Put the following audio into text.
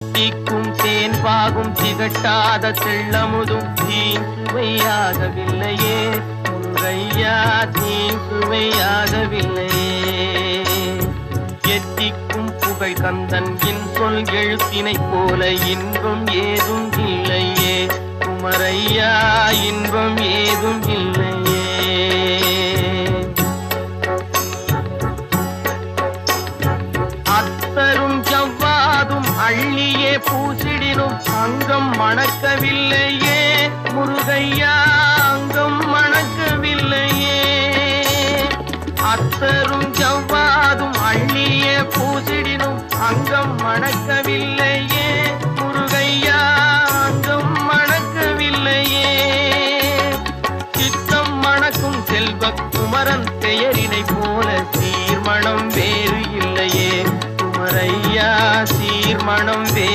தீக்கும் தேன் பாகும் திகட்டாத செல்லமுதும் தீன் சுவையாகவில்லையே தீங்குவையாகவில்லையே தீன் சுவையாகவில்லையே எத்திக்கும் புகழ் கந்தன் என் சொல் எழுத்தினை போல இன்பம் ஏதும் இல்லையே. குமரையா இன்பம் ஏதும் இல்லை அள்ளியே பூசிடினும் அங்கம் மணக்கவில்லையே. முருகையா அங்கம் மணக்கவில்லையே. அத்தரும் ஜவ்வாதும் அள்ளியே பூசிடினும் அங்கம் மணக்கவில்லையே. முருகையா அங்கம் மணக்கவில்லையே. சித்தம் மணக்கும் செல்வ குமரன் பெயரினை போல சீர்மணம் வேறு இல்லையே. குமரையா நீர் மணம் வே